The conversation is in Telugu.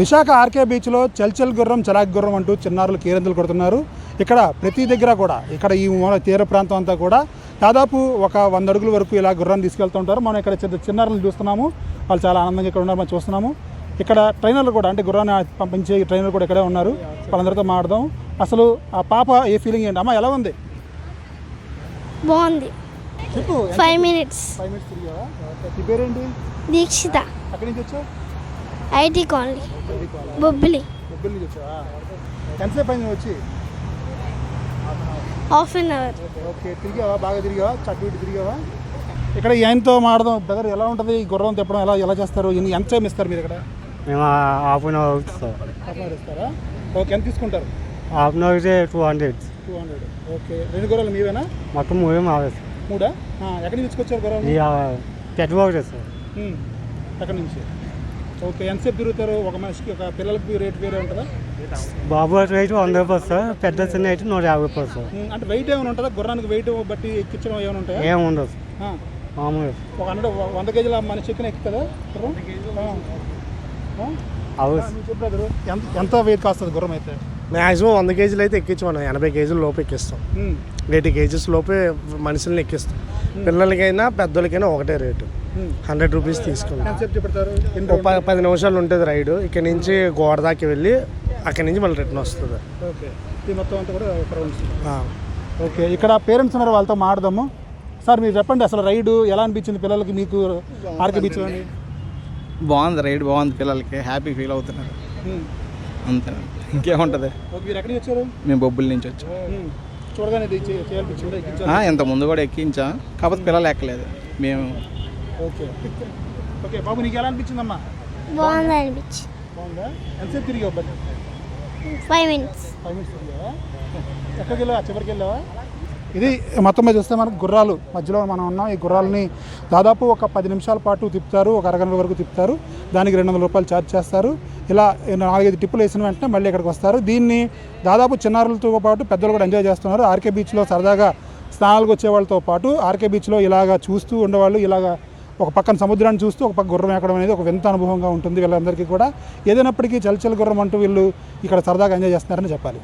విశాఖ ఆర్కే బీచ్లో చల్చల్ గుర్రం చలాక్ గుర్రం అంటూ చిన్నారులు కేరింతలు కొడుతున్నారు. ఇక్కడ ప్రతి దగ్గర కూడా ఇక్కడ ఈ మూల తీర ప్రాంతం అంతా కూడా దాదాపు ఒక వంద అడుగుల వరకు ఇలా గుర్రాన్ని తీసుకెళ్తూ ఉంటారు. మనం ఇక్కడ చిన్న చిన్నారులను చూస్తున్నాము. వాళ్ళు చాలా ఆనందంగా ఇక్కడ ఉన్నారు మనం చూస్తున్నాము. ఇక్కడ ట్రైనర్లు కూడా అంటే గుర్రాన్ని పంపించే ట్రైనర్లు కూడా ఇక్కడే ఉన్నారు. వాళ్ళందరితో మాట్లాడదాం. అసలు ఆ పాప ఏ ఫీలింగ్ ఏంటి? అమ్మ ఎలా ఉంది? బాగుంది. Five minutes five minutes Dikshita. అక్కడి నుంచి వచ్చావు? IT colony. బొబ్బిలి. మొబైల్ నుంచి వచ్చావా ఎంతసేపు అయింది వచ్చి? Half an hour. ఓకే తిరిగావా? బాగా తిరిగావా? చట్టు ఇటు తిరిగావా? ఇక్కడ ఆయనతో మాడదాం. బ్రదర్ ఎలా ఉంటుంది? ఈ గుర్రం తిప్పడం ఎలా ఎలా చేస్తారు? ఎంత టైం ఇస్తారు మీరు ఇక్కడ? మేము half an hour sir half hour ఇస్తారా? ఓకే ఎంత తీసుకుంటారు? Half an అవర్కి two hundred. Two hundred okay రెండు గుర్రాలు మీవేనా? మొత్తం మూడే మావే సార్. మూడా? ఆ, ఎక్కడి నుంచి తీసుకొచ్చారు గుర్రాలు? ఒకటే సార్. ఎక్కడి నుంచి? ఓకే ఎంతసేపు తిరుగుతారు? ఒక మనిషికి ఒక పిల్లలకి రేట్ వేరే ఉంటుందా? బాబు రైతు వంద రూపాయలు సార్. పెద్ద చిన్న అయితే నూట యాభై రూపాయలు సార్. అంటే వెయిట్ ఏమైనా ఉంటుందా? గుర్రానికి వెయిట్ బట్టి ఎక్కించడం ఏమైనా ఉంటాయా? ఏం ఉండదు మామూలుగా ఒక హండ్రెడ్ వంద కేజీల మనిషి ఎక్కిన ఎక్కుతుందా? గుర్రం? ఆ. ఆ? అవస్ నువ్వు చెప్పు బ్రదరు. ఎంత ఎంత వెయిట్ కాస్తుంది గుర్రం అయితే? మ్యాక్సిమం వంద కేజీలు అయితే ఎక్కించు మనం ఎనభై కేజీల లోపు ఎక్కిస్తాం. ఎయిటీ కేజీస్ లోపే మనుషుల్ని ఎక్కిస్తాం. పిల్లలకైనా పెద్దోళ్ళకైనా ఒకటే రేటు. హండ్రెడ్ రూపీస్ తీసుకున్నాం. పది నిమిషాలు ఉంటుంది రైడ్. ఇక్కడ నుంచి గోడ దాకా వెళ్ళి అక్కడి నుంచి మళ్ళీ రిటర్న్ వస్తుంది. ఓకే. ఇది మొత్తం అంతా కూడా ఒక రౌండ్స్. ఆ. ఓకే. ఇక్కడ పేరెంట్స్ ఉన్నారు వాళ్ళతో మాడదాము సార్ మీరు చెప్పండి అసలు రైడ్ ఎలా అనిపించింది పిల్లలకి? మీకు ఆర్కే బీచ్ బాగుంది రైడ్ బాగుంది పిల్లలకి. హ్యాపీ ఫీల్ అవుతున్నారు. అంతే. ఇంకేముంటుంది? ఓకే. మీరు ఎక్కడికి వచ్చారు? మేము బొబ్బుల నుంచి వచ్చాం. చూడగానే ఇంత ముందు కూడా ఎక్కించా. కాకపోతే పిల్లలు ఎక్కలేదు. మేము ఓకే. ఓకే బాబు నీకు ఎలా అనిపించిందమ్మా? బాగుంది అనిపించి బాగుందా? ఎంతసేపు తిరిగావు but five minutes five minutes తిరిగావా? ఎక్కడికి వెళ్ళావా? చివరికి వెళ్ళావా? ఇది మొత్తం మీద చూస్తే మనకు గుర్రాలు. మధ్యలో మనం ఉన్నాం. ఈ గుర్రాలని దాదాపు ఒక పది నిమిషాల పాటు తిప్పుతారు. ఒక అరగంట వరకు తిప్పుతారు. దానికి రెండు వందల రూపాయలు ఛార్జ్ చేస్తారు. ఇలా నాలుగైదు టిప్పులు వేసిన వెంటనే మళ్ళీ ఇక్కడికి వస్తారు. దీన్ని దాదాపు చిన్నారులతో పాటు పెద్దలు కూడా ఎంజాయ్ చేస్తున్నారు. ఆర్కే బీచ్లో సరదాగా స్నానాలకు వచ్చే వాళ్ళతో పాటు ఆర్కే బీచ్లో ఇలాగా చూస్తూ ఉండేవాళ్ళు. ఇలాగా ఒక పక్కన సముద్రాన్ని చూస్తూ ఒక పక్క గుర్రం ఎక్కడం అనేది ఒక వింత అనుభవంగా ఉంటుంది వీళ్ళందరికీ కూడా. ఏదైనప్పటికీ చలచల గుర్రం అంటూ వీళ్ళు ఇక్కడ సరదాగా ఎంజాయ్ చేస్తున్నారని చెప్పాలి.